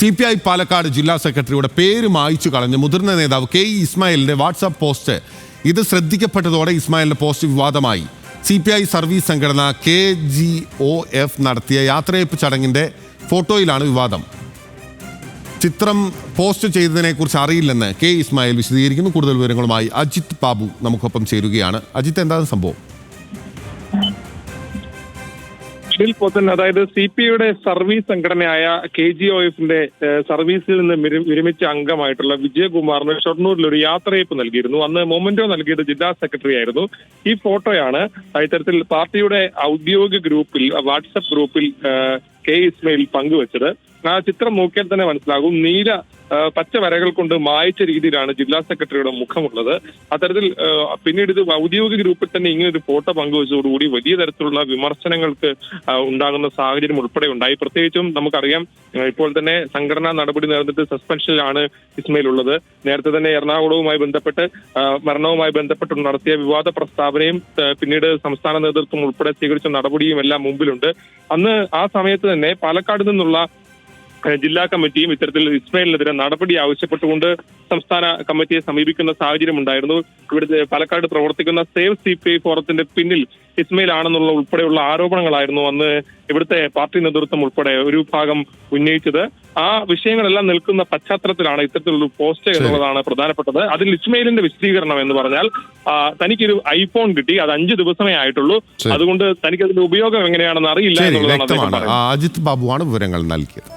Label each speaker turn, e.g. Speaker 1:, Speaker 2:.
Speaker 1: C P I Palakkad ജില്ലാ സെക്രട്ടറിയുടെ പേര് മായ്ച്ചു കളഞ്ഞ് മുതിർന്ന നേതാവ് കെ ഇ ഇസ്മായിലിന്റെ വാട്സാപ്പ് പോസ്റ്റ്. ഇത് ശ്രദ്ധിക്കപ്പെട്ടതോടെ ഇസ്മായിലിന്റെ പോസ്റ്റ് വിവാദമായി. സി പി ഐ സർവീസ് സംഘടന കെ ജി ഒ എഫ് നടത്തിയ യാത്രയപ്പ് ചടങ്ങിന്റെ ഫോട്ടോയിലാണ് വിവാദം. ചിത്രം പോസ്റ്റ് ചെയ്തതിനെക്കുറിച്ച് അറിയില്ലെന്ന് കെ ഇസ്മായിൽ വിശദീകരിക്കുന്നു. കൂടുതൽ വിവരങ്ങളുമായി അജിത് ബാബു നമുക്കൊപ്പം ചേരുകയാണ്. അജിത്ത് എന്താണ് സംഭവം?
Speaker 2: ഇതിൽ പോത്തൻ അതായത് സി പി ഐയുടെ സർവീസ് സംഘടനയായ കെ ജി ഒ എഫിന്റെ സർവീസിൽ നിന്ന് വിര- വിരമിച്ച അംഗമായിട്ടുള്ള വിജയകുമാറിന് ഷൊർണൂരിൽ ഒരു യാത്രയപ്പ് നൽകിയിരുന്നു. അന്ന് മൊമെന്റോ നൽകിയത് ജില്ലാ സെക്രട്ടറി ആയിരുന്നു. ഈ ഫോട്ടോയാണ് ഇത്തരത്തിൽ പാർട്ടിയുടെ ഔദ്യോഗിക ഗ്രൂപ്പിൽ വാട്സപ്പ് ഗ്രൂപ്പിൽ കെ ഇസ്മയിൽ പങ്കുവച്ചത്. ആ ചിത്രം നോക്കിയാൽ തന്നെ മനസ്സിലാകും. നീല പച്ച വരകൾ കൊണ്ട് മായച്ച രീതിയിലാണ് ജില്ലാ സെക്രട്ടറിയുടെ മുഖമുള്ളത്. അത്തരത്തിൽ പിന്നീട് ഇത് ഔദ്യോഗിക ഗ്രൂപ്പിൽ തന്നെ ഇങ്ങനെ ഒരു ഫോട്ടോ പങ്കുവച്ചതോടുകൂടി വലിയ തരത്തിലുള്ള വിമർശനങ്ങൾക്ക് ഉണ്ടാകുന്ന സാഹചര്യം ഉൾപ്പെടെ ഉണ്ടായി. പ്രത്യേകിച്ചും നമുക്കറിയാം ഇപ്പോൾ തന്നെ സംഘടനാ നടപടി നേരിട്ട് സസ്പെൻഷനിലാണ് ഇസ്മയിൽ ഉള്ളത് നേരത്തെ തന്നെ എറണാകുളവുമായി ബന്ധപ്പെട്ട് മരണവുമായി ബന്ധപ്പെട്ട് നടത്തിയ വിവാദ പ്രസ്താവനയും പിന്നീട് സംസ്ഥാന നേതൃത്വം ഉൾപ്പെടെ സ്വീകരിച്ച നടപടിയും എല്ലാം മുമ്പിലുണ്ട്. അന്ന് ആ സമയത്ത് തന്നെ പാലക്കാട് നിന്നുള്ള ജില്ലാ കമ്മിറ്റിയും ഇത്തരത്തിൽ ഇസ്മയിലിനെതിരെ നടപടി ആവശ്യപ്പെട്ടുകൊണ്ട് സംസ്ഥാന കമ്മിറ്റിയെ സമീപിക്കുന്ന സാഹചര്യം ഉണ്ടായിരുന്നു. ഇവിടുത്തെ പാലക്കാട് പ്രവർത്തിക്കുന്ന സേവ് സി പി ഐ ഫോറത്തിന്റെ പിന്നിൽ ഇസ്മയിൽ ആണെന്നുള്ള ഉൾപ്പെടെയുള്ള ആരോപണങ്ങളായിരുന്നു അന്ന് ഇവിടുത്തെ പാർട്ടി നേതൃത്വം ഉൾപ്പെടെ ഒരു ഭാഗം ഉന്നയിച്ചത്. ആ വിഷയങ്ങളെല്ലാം നിൽക്കുന്ന പശ്ചാത്തലത്തിലാണ് ഇത്തരത്തിലുള്ള പോസ്റ്റ് എന്നുള്ളതാണ് പ്രധാനപ്പെട്ടത്. അതിൽ ഇസ്മയിലിന്റെ വിശദീകരണം എന്ന് പറഞ്ഞാൽ തനിക്കൊരു ഐഫോൺ കിട്ടി. അത് അഞ്ചു ദിവസമേ ആയിട്ടുള്ളൂ. അതുകൊണ്ട് തനിക്ക് അതിന്റെ ഉപയോഗം എങ്ങനെയാണെന്ന് അറിയില്ല എന്നുള്ളതാണ്
Speaker 1: അജിത് ബാബുവാണ് വിവരങ്ങൾ നൽകിയത്.